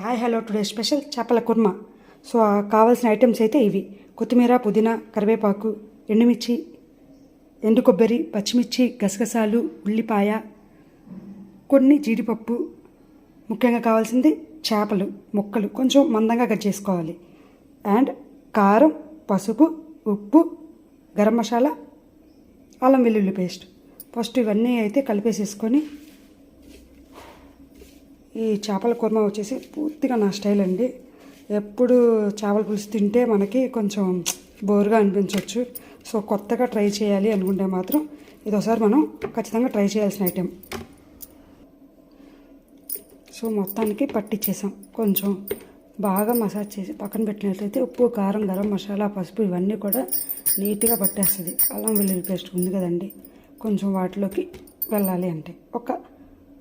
Hi hello today special చేపల kurma. So ఆ కావాల్సిన ఐటమ్స్ అయితే ఇవి. కొత్తిమీర పుదీనా కరివేపాకు ఎండుమిర్చి ఎండు కొబ్బరి పచ్చిమిర్చి గసగసాలు ఉల్లిపాయ కొన్ని జీడిపప్పు ముఖ్యంగా కావాల్సింది చేపలు ముక్కలు. కొంచెం మందంగా కట్ చేసుకోవాలి. అండ్ కారం పసుపు ఉప్పు గరం మసాలా అల్లం వెల్లుల్లి పేస్ట్. ఫస్ట్ ఇవన్నీ అయితే కలిపేసేసుకొని ఈ చేపల కుర్మా వచ్చేసి పూర్తిగా నా స్టైల్ అండి. ఎప్పుడు చేపల పులుసు తింటే మనకి కొంచెం బోరుగా అనిపించవచ్చు సో కొత్తగా ట్రై చేయాలి అనుకుంటే మాత్రం ఇది ఒకసారి మనం ఖచ్చితంగా ట్రై చేయాల్సిన ఐటెం. సో మొత్తానికి పట్టించేసాం కొంచెం బాగా మసాజ్ చేసి పక్కన పెట్టినట్లయితే ఉప్పు కారం గరం మసాలా పసుపు ఇవన్నీ కూడా నీట్గా పట్టేస్తుంది. అల్లం వెల్లుల్లి పేస్ట్ ఉంది కదండి. కొంచెం వాటిలోకి వెళ్ళాలి అంటే. ఒక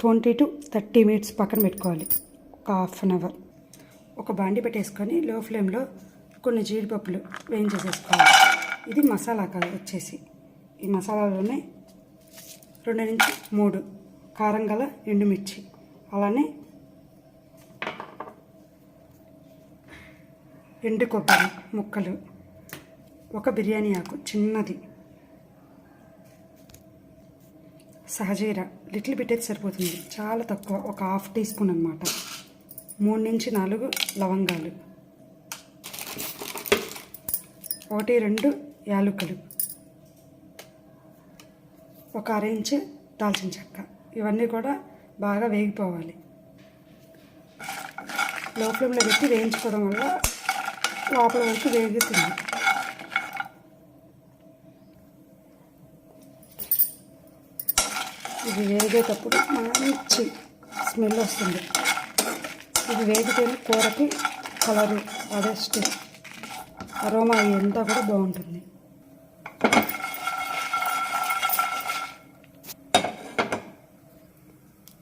ట్వంటీ టు థర్టీ మినిట్స్ పక్కన పెట్టుకోవాలి. ఒక హాఫ్ అన్ అవర్. ఒక బాండి పెట్టేసుకొని లో ఫ్లేమ్లో కొన్ని జీడిపప్పులు వేయించేసేసుకోవాలి. ఇది మసాలా కాదు వచ్చేసి. ఈ మసాలాలోనే రెండు నుంచి మూడు కారం గల ఎండుమిర్చి. అలానే ఎండు కొబ్బరి ముక్కలు. ఒక బిర్యానీ ఆకు చిన్నది. సహజీర లిటిల్ బిట్ అయితే సరిపోతుంది. చాలా తక్కువ ఒక హాఫ్ టీ స్పూన్ అనమాట మూడు నుంచి నాలుగు లవంగాలు. ఒకటి రెండు యాలుకలు. ఒక అర దాల్చిన చెక్క. ఇవన్నీ కూడా బాగా వేగిపోవాలి. లో ఫ్లేమ్లో పెట్టి వేయించుకోవడం వల్ల లోపల వరకు వేగుతుంది. ఇది వేగేటప్పుడు మంచి స్మెల్ వస్తుంది. ఇది వేగితేనే కూరకి కలరు అదే స్టిక్ అరోమా అంతా కూడా బాగుంటుంది.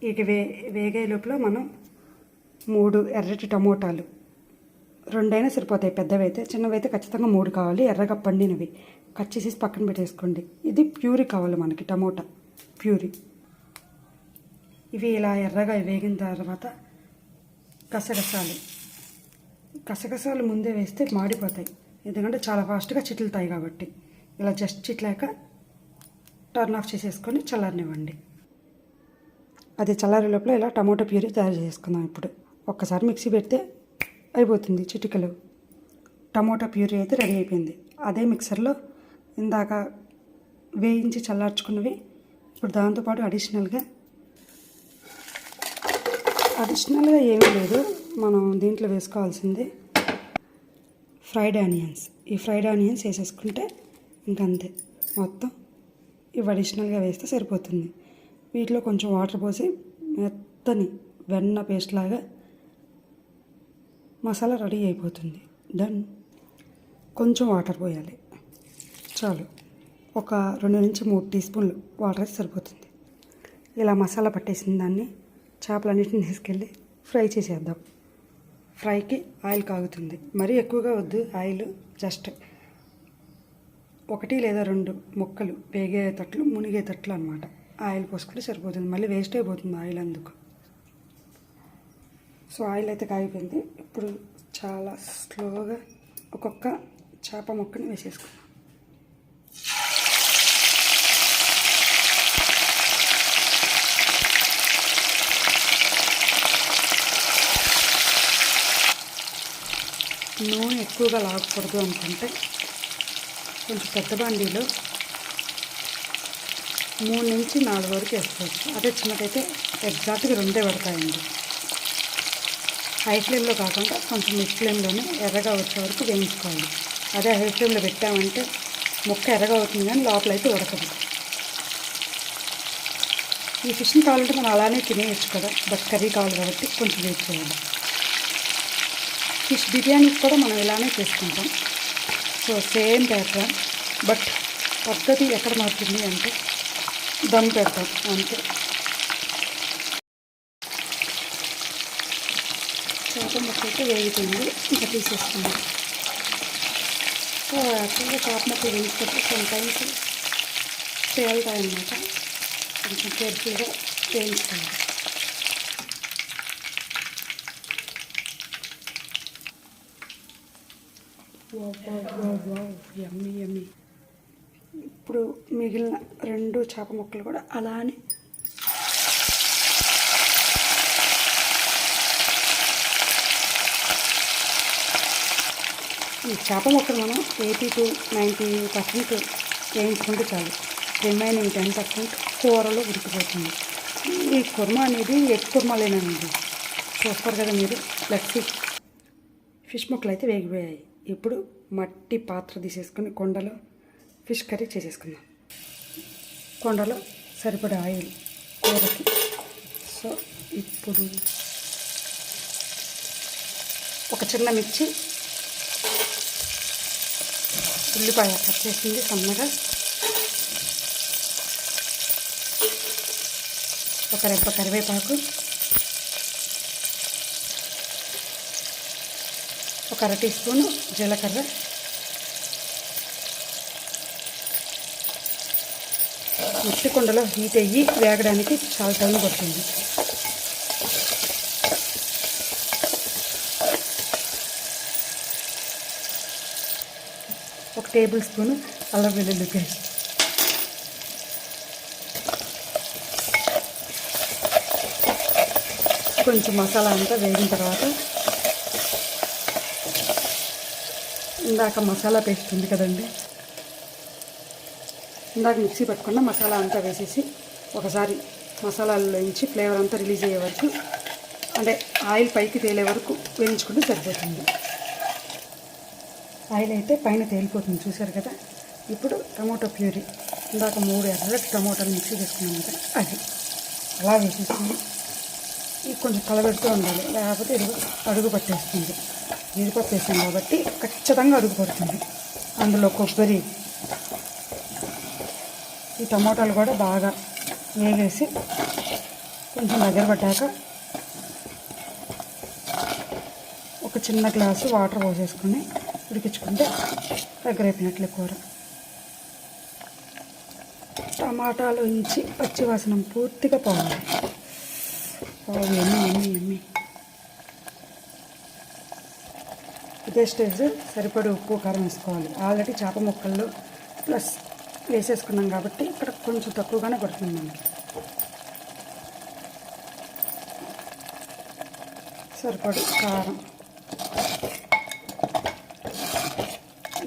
ఇక వే వేగే లోపల మనం మూడు ఎర్రటి టమోటాలు. రెండైనా సరిపోతాయి పెద్దవైతే చిన్నవైతే చిన్నవి అయితే ఖచ్చితంగా మూడు కావాలి ఎర్రగా పండినవి. కట్ చేసేసి పక్కన పెట్టేసుకోండి. ఇది ప్యూరీ కావాలి మనకి టమోటా ప్యూరీ. ఇవి ఇలా ఎర్రగా వేగిన తర్వాత గసగసాలు గసగసాలు ముందే వేస్తే మాడిపోతాయి. ఎందుకంటే చాలా ఫాస్ట్గా చిట్లుతాయి కాబట్టి. ఇలా జస్ట్ చిట్లాక టర్న్ ఆఫ్ చేసేసుకొని చల్లారనివ్వండి. అది చల్లారే లోపల ఇలా టమాటో ప్యూరీ తయారు చేసుకుందాం ఇప్పుడు. ఒక్కసారి మిక్సీ పెడితే అయిపోతుంది చిటికలు. టమోటా ప్యూరీ అయితే రెడీ అయిపోయింది. అదే మిక్సర్లో ఇందాక వేయించి చల్లార్చుకున్నవి. ఇప్పుడు దాంతోపాటు అడిషనల్గా అడిషనల్గా ఏమీ లేదు. మనం దీంట్లో వేసుకోవాల్సింది ఫ్రైడ్ ఆనియన్స్ ఈ ఫ్రైడ్ ఆనియన్స్ వేసేసుకుంటే ఇంకంతే. మొత్తం ఇవి అడిషనల్గా వేస్తే సరిపోతుంది. వీటిలో కొంచెం వాటర్ పోసి మెత్తని వెన్న పేస్ట్ లాగా మసాలా రెడీ అయిపోతుంది. డన్ కొంచెం వాటర్ పోయాలి. చాలు. ఒక రెండు నుంచి మూడు టీ స్పూన్లు వాటర్ అయితే సరిపోతుంది. ఇలా మసాలా పట్టేసిన దాన్ని చేపలన్నింటిని తీసుకెళ్ళి ఫ్రై చేసేద్దాం. ఫ్రైకి ఆయిల్ కాగుతుంది. మరీ ఎక్కువగా వద్దు ఆయిల్ జస్ట్ ఒకటి లేదా రెండు ముక్కలు వేగేటట్లు మునిగేటట్లు అనమాట ఆయిల్ పోసుకుంటే సరిపోతుంది. మళ్ళీ వేస్ట్ అయిపోతుంది ఆయిల్ అందుకు. సో ఆయిల్ అయితే కాగిపోయింది. ఇప్పుడు చాలా స్లోగా ఒక్కొక్క చేప ముక్కని వేసేసుకుంటాం ఎక్కువగా లాగకూడదు అనుకుంటే కొంచెం పెద్ద బండిలో మూడు నుంచి నాలుగు వరకు వేసుకోవచ్చు. అదే చిన్నకైతే ఎగ్జాక్ట్గా రెండే పడతాయండి. హై ఫ్లేమ్లో కాకుండా కొంచెం మిడ్ ఫ్లేమ్లోనే ఎర్రగా వచ్చే వరకు వేయించుకోవాలి. అదే హై ఫ్లేమ్లో పెట్టామంటే ముక్క ఎర్రగా అవుతుంది కానీ లోపల అయితే ఉడకదు. ఈ ఫిష్ని కావాలంటే మనం అలానే తినేయచ్చు కదా బట్ కర్రీ కావాలి కాబట్టి కొంచెం వెయిట్ చేయాలి. ఫిష్ బిర్యానీకి కూడా మనం ఇలానే చేసుకుంటాం. సో సేమ్ ప్యాటర్న్ బట్ పద్ధతి ఎక్కడ మారుతుంది అంటే దమ్ పెడతాం అంతే. చేప ముక్క అయితే వేగుతుంది ఇంకా తీసేసుకుందాం. సో యాక్చువల్గా చేప ముక్క వేయించుకుంటే సమ్ టైమ్స్ తేలుతాయన్నమాట. కొంచెం కేర్ఫుల్గా వేయించుకోవాలి ఎమ్మి ఎమ్మి ఇప్పుడు మిగిలిన రెండు చేప ముక్కలు కూడా అలానే. ఈ చేప ముక్కలు మనం ఎయిటీ టు నైంటీ పర్సెంట్ వేయించుకుంటే చాలు. రిమైనింగ్ టెన్ పర్సెంట్ కూరలో ఉడికిపోతుంది. ఈ కుర్మ అనేది ఎగ్ కుర్మాలేనండి. చూస్తారు కదా మీరు లక్సీ ఫిష్ ముక్కలు అయితే వేగిపోయాయి. ఇప్పుడు మట్టి పాత్ర తీసేసుకొని కొండలో ఫిష్ కర్రీ చేసేసుకుందాం. కొండలో సరిపడే ఆయిల్ కూరకి సో ఇప్పుడు ఒక చిన్న మిర్చి ఉల్లిపాయ కట్ చేసింది సన్నగా. ఒక రెప్ప కరివేపాకు. ఒక అర టీ స్పూను జీలకర్ర. మిట్టి కుండలో హీట్ అయ్యి వేగడానికి చాలా టైం పడుతుంది. ఒక టేబుల్ స్పూను అల్లం వెల్లుల్లి పేస్ట్. కొంచెం మసాలా అంతా వేగిన తర్వాత ఇందాక మసాలా పేస్ట్ ఉంది కదండి. ఇందాక మిక్సీ పెట్టుకున్న మసాలా అంతా వేసేసి ఒకసారి మసాలాలోంచి ఫ్లేవర్ అంతా రిలీజ్ అయ్యే వరకు అంటే ఆయిల్ పైకి తేలే వరకు వేయించుకుంటే సరిపోతుంది. ఆయిల్ అయితే పైన తేలిపోతుంది చూసారు కదా? ఇప్పుడు టమాటో ప్యూరీ. ఇందాక మూడు ఎర్రటి టమాటాలు మిక్సీ చేసుకున్నాం కదా అది. అలా వేసేసి ఇది కొంచెం కలబెడుతూ ఉండాలి లేకపోతే ఇది అడుగు పట్టేస్తుంది. జీడిపప్పు వేసాం కాబట్టి ఖచ్చితంగా అడుగు పడుతుంది. అందులో కొబ్బరి ఈ టమాటాలు కూడా బాగా వేగేసి కొంచెం దగ్గర పట్టాక ఒక చిన్న గ్లాసు వాటర్ పోసేసుకొని ఉడికించుకుంటే దగ్గర అయిపోయినట్లే కూర. టమాటాలు ఉంచి పచ్చివాసన పూర్తిగా పోవాలి. పోవాలి ఎమ్మి ఎమ్మి ఎమ్మి ఇదే స్టేజ్ సరిపడి ఉప్పు కారం వేసుకోవాలి. ఆల్రెడీ చేప ముక్కల్లో ప్లస్ వేసేసుకున్నాం కాబట్టి ఇక్కడ కొంచెం తక్కువగానే పడుతుంది మనకి. కారం.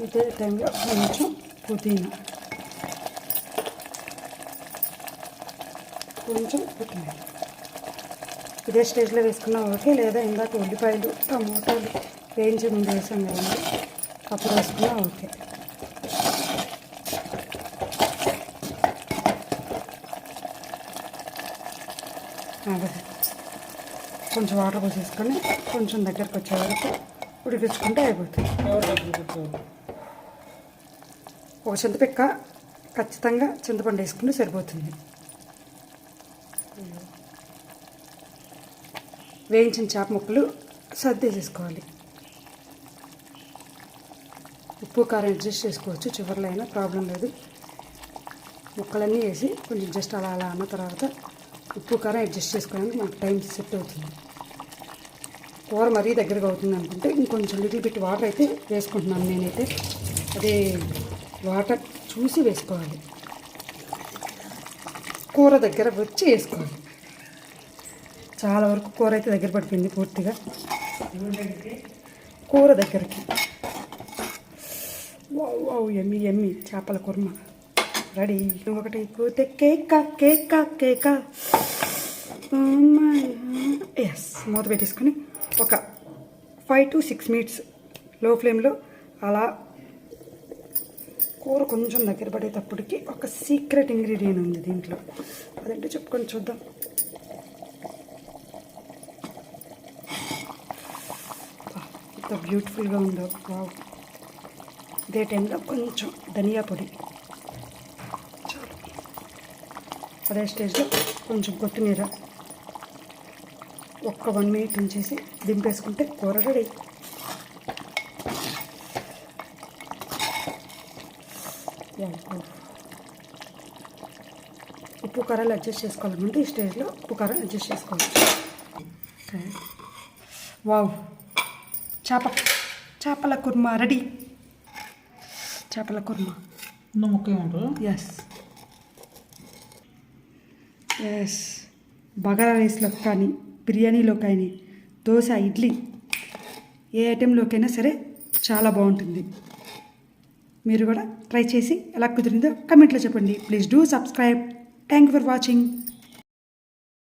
ఇదే టైంలో కొంచెం పుదీనా. కొంచెం కొత్తిమీర. ఇదే స్టేజ్లో వేసుకున్నా ఓకే లేదా ఇందాక ఉల్లిపాయలు టమోటాలు వేయించి ముందు వేసాం కదండి అప్పుడు వేసుకున్నా ఓకే. అదే. కొంచెం వాటర్ పోసేసుకొని కొంచెం దగ్గరకు వచ్చే వరకు ఉడికించుకుంటే అయిపోతుంది. ఒక చింతపిక్క ఖచ్చితంగా చింతపండు వేసుకుంటే సరిపోతుంది. వేయించిన చేప ముక్కలు సర్దేసేసుకోవాలి. ఉప్పు కారం అడ్జస్ట్ చేసుకోవచ్చు. చివరిలో అయినా ప్రాబ్లం లేదు. ముక్కలన్నీ వేసి కొంచెం జస్ట్ అలా అలా అన్న తర్వాత ఉప్పు కారం అడ్జస్ట్ చేసుకోవడానికి మనకు టైం సెట్ అవుతుంది. కూర మరీ దగ్గరగా అవుతుంది అనుకుంటే ఇంకొంచెం లిటిల్ బిట్ వాటర్ అయితే వేసుకుంటున్నాను నేనైతే. అదే వాటర్ చూసి వేసుకోవాలి. కూర దగ్గర వచ్చి వేసుకోవాలి. చాలా వరకు కూర అయితే దగ్గర పడిపోయింది పూర్తిగా. కూర దగ్గరికి. ఓ ఎమ్మి ఎమ్మి చేపల కుర్మ. రెడీ ఒకటి. పోతే కేకా కేకా కేక. ఎస్ మూత పెట్టేసుకొని ఒక ఫైవ్ టు సిక్స్ మినిట్స్లో ఫ్లేమ్లో అలా కూర కొంచెం దగ్గర పడేటప్పటికి ఒక సీక్రెట్ ఇంగ్రీడియంట్ ఉంది దీంట్లో. అదంటే చెప్పుకొని చూద్దాం. ఎంత బ్యూటిఫుల్గా ఉందో. వావ్ ఇదే టైంలో కొంచెం ధనియా పొడి. చాలు అదే స్టేజ్లో కొంచెం కొత్తిమీర ఒక్క వన్ మినిట్ ఉంచేసి దింపేసుకుంటే కూర రెడీ. ఉప్పు కారాలు అడ్జస్ట్ చేసుకోవాలనుకుంటే ఈ స్టేజ్లో ఉప్పు కారం అడ్జస్ట్ చేసుకోవాలి. వావ్ చేప చేపల కుర్మా రెడీ. చేపల కుర్మా. ఏమంటారు? ఎస్ ఎస్ బగారా రైస్లో కానీ బిర్యానీలో కానీ దోశ ఇడ్లీ ఏ ఐటెంలోకైనా సరే చాలా బాగుంటుంది. మీరు కూడా ట్రై చేసి ఎలా కుదిరిందో కమెంట్లో చెప్పండి. Please do subscribe thank you for watching